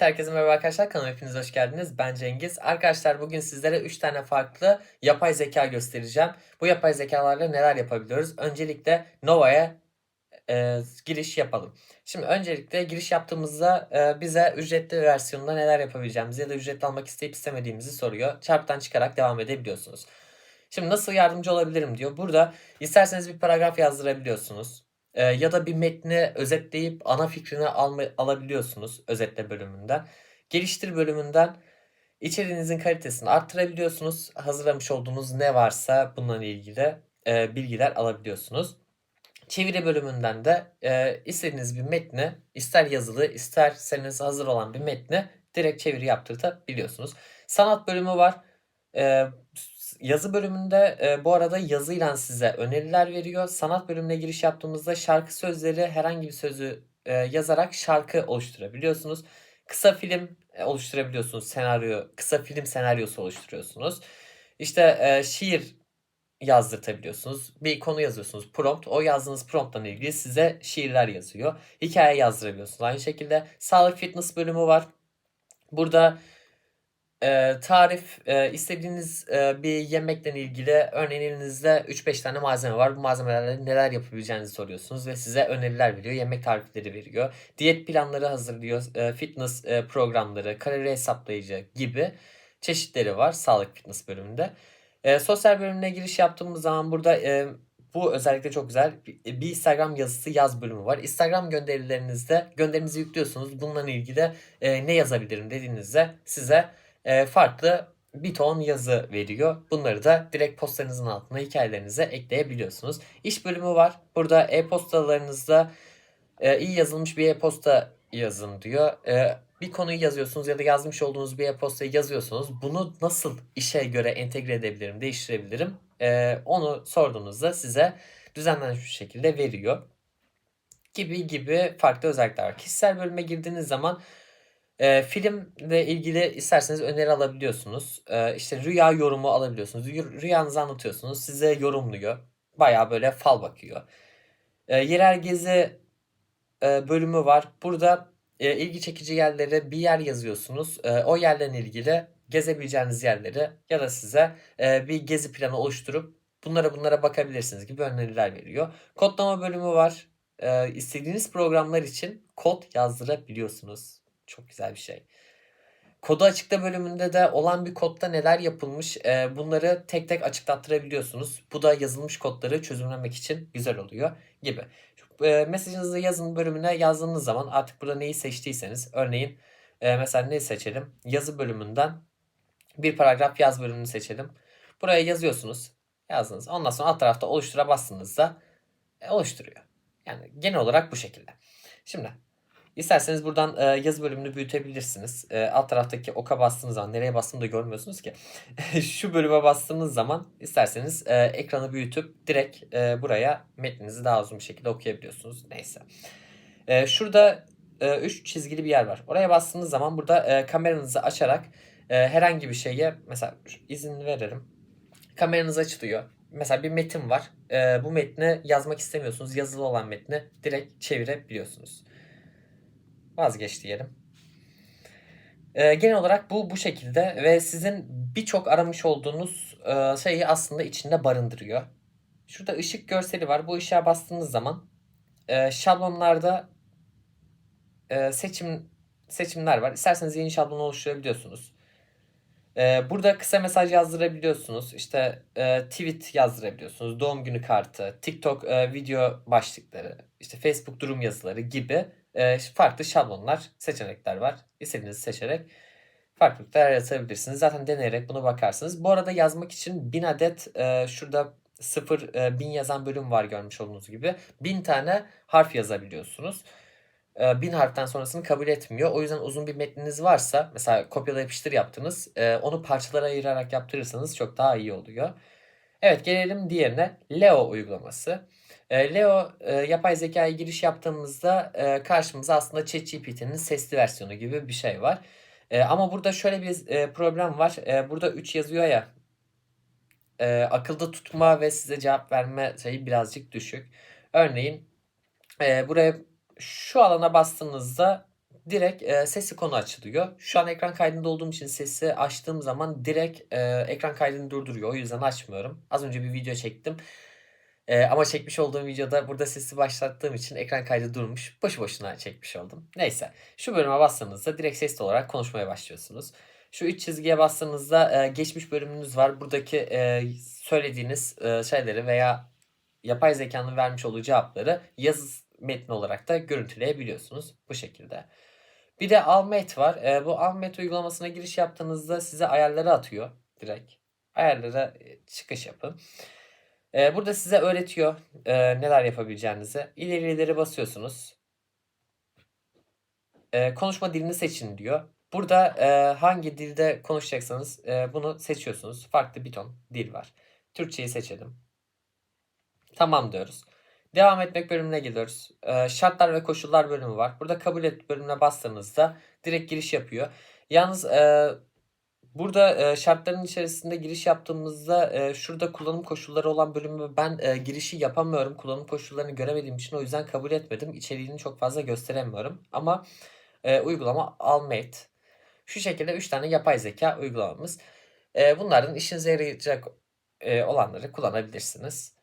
Herkese merhaba arkadaşlar. Kanalıma hepiniz hoş geldiniz. Ben Cengiz. Arkadaşlar bugün sizlere 3 tane farklı yapay zeka göstereceğim. Bu yapay zekalarla neler yapabiliyoruz? Öncelikle Nova'ya e, giriş yapalım. Şimdi öncelikle giriş yaptığımızda e, bize ücretli versiyonunda neler yapabileceğimizi ya da ücretli almak isteyip istemediğimizi soruyor. Çarptan çıkarak devam edebiliyorsunuz. Şimdi nasıl yardımcı olabilirim diyor. Burada isterseniz bir paragraf yazdırabiliyorsunuz. E, ya da bir metni özetleyip ana fikrini alma, alabiliyorsunuz özetle bölümünden. Geliştir bölümünden içeriğinizin kalitesini arttırabiliyorsunuz. Hazırlamış olduğunuz ne varsa bununla ilgili e, bilgiler alabiliyorsunuz. Çeviri bölümünden de e, istediğiniz bir metni ister yazılı isterseniz hazır olan bir metni direkt çeviri yaptırtabiliyorsunuz. Sanat bölümü var. E, yazı bölümünde e, bu arada yazıyla size öneriler veriyor. Sanat bölümüne giriş yaptığımızda şarkı sözleri herhangi bir sözü e, yazarak şarkı oluşturabiliyorsunuz. Kısa film e, oluşturabiliyorsunuz. Senaryo, kısa film senaryosu oluşturuyorsunuz. İşte e, şiir yazdırtabiliyorsunuz. Bir konu yazıyorsunuz. Prompt. O yazdığınız promptla ilgili size şiirler yazıyor. Hikaye yazdırabiliyorsunuz. Aynı şekilde sağlık fitness bölümü var. Burada e, tarif e, istediğiniz e, bir yemekle ilgili örneğin elinizde 3-5 tane malzeme var. Bu malzemelerle neler yapabileceğinizi soruyorsunuz ve size öneriler veriyor. Yemek tarifleri veriyor. Diyet planları hazırlıyor. E, fitness e, programları, kalori hesaplayıcı gibi çeşitleri var sağlık fitness bölümünde. E, sosyal bölümüne giriş yaptığımız zaman burada e, bu özellikle çok güzel. Bir Instagram yazısı yaz bölümü var. Instagram gönderilerinizde gönderinizi yüklüyorsunuz. Bununla ilgili e, ne yazabilirim dediğinizde size e, farklı bir ton yazı veriyor. Bunları da direkt postanızın altına hikayelerinize ekleyebiliyorsunuz. İş bölümü var. Burada e-postalarınızda e, iyi yazılmış bir e-posta yazın diyor. E, bir konuyu yazıyorsunuz ya da yazmış olduğunuz bir e-postayı yazıyorsunuz. Bunu nasıl işe göre entegre edebilirim, değiştirebilirim? E, onu sorduğunuzda size düzenlenmiş bir şekilde veriyor. Gibi gibi farklı özellikler var. Kişisel bölüme girdiğiniz zaman e, filmle ilgili isterseniz öneri alabiliyorsunuz. E, işte rüya yorumu alabiliyorsunuz. Rüyanızı anlatıyorsunuz. Size yorumluyor. Baya böyle fal bakıyor. E, yerel gezi e, bölümü var. Burada e, ilgi çekici yerlere bir yer yazıyorsunuz. E, o yerlerle ilgili gezebileceğiniz yerleri ya da size e, bir gezi planı oluşturup bunlara bunlara bakabilirsiniz gibi öneriler veriyor. Kodlama bölümü var. E, istediğiniz programlar için kod yazdırabiliyorsunuz. Çok güzel bir şey. Kodu açıkta bölümünde de olan bir kodda neler yapılmış e, bunları tek tek açıklattırabiliyorsunuz. Bu da yazılmış kodları çözümlemek için güzel oluyor gibi. E, mesajınızı yazın bölümüne yazdığınız zaman artık burada neyi seçtiyseniz örneğin e, mesela neyi seçelim? Yazı bölümünden bir paragraf yaz bölümünü seçelim. Buraya yazıyorsunuz. Yazdınız. Ondan sonra alt tarafta oluştura bastığınızda e, oluşturuyor. Yani genel olarak bu şekilde. Şimdi İsterseniz buradan e, yazı bölümünü büyütebilirsiniz. E, alt taraftaki oka bastığınız zaman nereye bastığımı da görmüyorsunuz ki. Şu bölüme bastığınız zaman isterseniz e, ekranı büyütüp direkt e, buraya metninizi daha uzun bir şekilde okuyabiliyorsunuz. Neyse. E, şurada 3 e, çizgili bir yer var. Oraya bastığınız zaman burada e, kameranızı açarak e, herhangi bir şeye mesela izin verelim. Kameranız açılıyor. Mesela bir metin var. E, bu metni yazmak istemiyorsunuz. Yazılı olan metni direkt çevirebiliyorsunuz. Vazgeç diyelim. Ee, genel olarak bu bu şekilde ve sizin birçok aramış olduğunuz e, şeyi aslında içinde barındırıyor. Şurada ışık görseli var. Bu ışığa bastığınız zaman e, şablonlarda e, seçim seçimler var. İsterseniz yeni şablon oluşturabiliyorsunuz. E, burada kısa mesaj yazdırabiliyorsunuz. İşte e, tweet yazdırabiliyorsunuz. Doğum günü kartı, TikTok e, video başlıkları, işte Facebook durum yazıları gibi e, farklı şablonlar, seçenekler var. İstediğinizi seçerek farklılıklar yaratabilirsiniz. Zaten deneyerek bunu bakarsınız. Bu arada yazmak için 1000 adet e, şurada 0 e, 1000 yazan bölüm var görmüş olduğunuz gibi. 1000 tane harf yazabiliyorsunuz. E, 1000 harften sonrasını kabul etmiyor. O yüzden uzun bir metniniz varsa mesela kopyala yapıştır yaptınız. E, onu parçalara ayırarak yaptırırsanız çok daha iyi oluyor. Evet gelelim diğerine. Leo uygulaması. E, Leo e, yapay zekaya giriş yaptığımızda e, karşımıza aslında ChatGPT'nin sesli versiyonu gibi bir şey var. Ama burada şöyle bir problem var. Burada 3 yazıyor ya. Akılda tutma ve size cevap verme sayı birazcık düşük. Örneğin buraya şu alana bastığınızda direkt e, sesli konu açılıyor. Şu an ekran kaydında olduğum için sesi açtığım zaman direkt e, ekran kaydını durduruyor. O yüzden açmıyorum. Az önce bir video çektim. E, ama çekmiş olduğum videoda burada sesi başlattığım için ekran kaydı durmuş. Boşu boşuna çekmiş oldum. Neyse. Şu bölüme bastığınızda direkt sesli olarak konuşmaya başlıyorsunuz. Şu üç çizgiye bastığınızda e, geçmiş bölümünüz var. Buradaki e, söylediğiniz e, şeyleri veya yapay zekanın vermiş olduğu cevapları yazı metni olarak da görüntüleyebiliyorsunuz bu şekilde. Bir de Almet var. E, bu Almet uygulamasına giriş yaptığınızda size ayarları atıyor direkt. Ayarlara e, çıkış yapın. E, burada size öğretiyor e, neler yapabileceğinizi. İleri ileri basıyorsunuz. E, konuşma dilini seçin diyor. Burada e, hangi dilde konuşacaksanız e, bunu seçiyorsunuz. Farklı bir ton dil var. Türkçeyi seçelim. Tamam diyoruz. Devam etmek bölümüne geliyoruz. Ee, şartlar ve koşullar bölümü var. Burada kabul et bölümüne bastığınızda direkt giriş yapıyor. Yalnız e, burada e, şartların içerisinde giriş yaptığımızda e, şurada kullanım koşulları olan bölümü ben e, girişi yapamıyorum. Kullanım koşullarını göremediğim için o yüzden kabul etmedim. İçeriğini çok fazla gösteremiyorum. Ama e, uygulama Almate. Şu şekilde 3 tane yapay zeka uygulamamız. E, bunların işinize yarayacak e, olanları kullanabilirsiniz.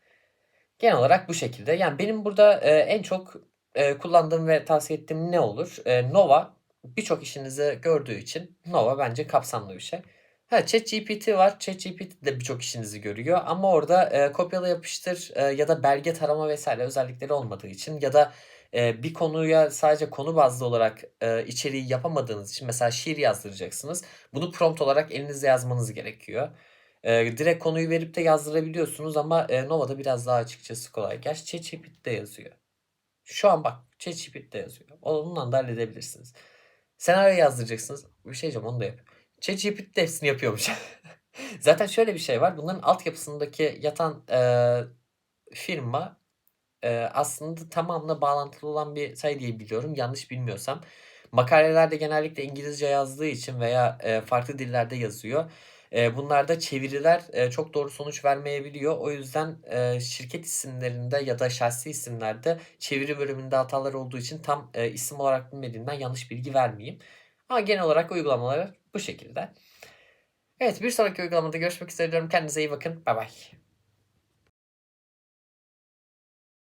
Genel olarak bu şekilde. Yani benim burada e, en çok e, kullandığım ve tavsiye ettiğim ne olur? E, Nova birçok işinizi gördüğü için Nova bence kapsamlı bir şey. Ha ChatGPT var. ChatGPT de birçok işinizi görüyor ama orada e, kopyala yapıştır e, ya da belge tarama vesaire özellikleri olmadığı için ya da e, bir konuya sadece konu bazlı olarak e, içeriği yapamadığınız için mesela şiir yazdıracaksınız. Bunu prompt olarak elinizde yazmanız gerekiyor. E, direkt konuyu verip de yazdırabiliyorsunuz ama e, Nova'da biraz daha açıkçası kolay. Gerçi ChatGPT'de yazıyor. Şu an bak ChatGPT'de yazıyor. Onunla da halledebilirsiniz. Senaryo yazdıracaksınız. Bir şey diyeceğim onu da yap. ChatGPT de hepsini yapıyormuş. Zaten şöyle bir şey var. Bunların altyapısındaki yatan e, firma e, aslında tamamla bağlantılı olan bir şey diye biliyorum. Yanlış bilmiyorsam. Makalelerde genellikle İngilizce yazdığı için veya e, farklı dillerde yazıyor. Bunlarda çeviriler çok doğru sonuç vermeyebiliyor. O yüzden şirket isimlerinde ya da şahsi isimlerde çeviri bölümünde hatalar olduğu için tam isim olarak bilmediğimden yanlış bilgi vermeyeyim. Ama genel olarak uygulamalar bu şekilde. Evet bir sonraki uygulamada görüşmek üzere diyorum. Kendinize iyi bakın. Bay bay.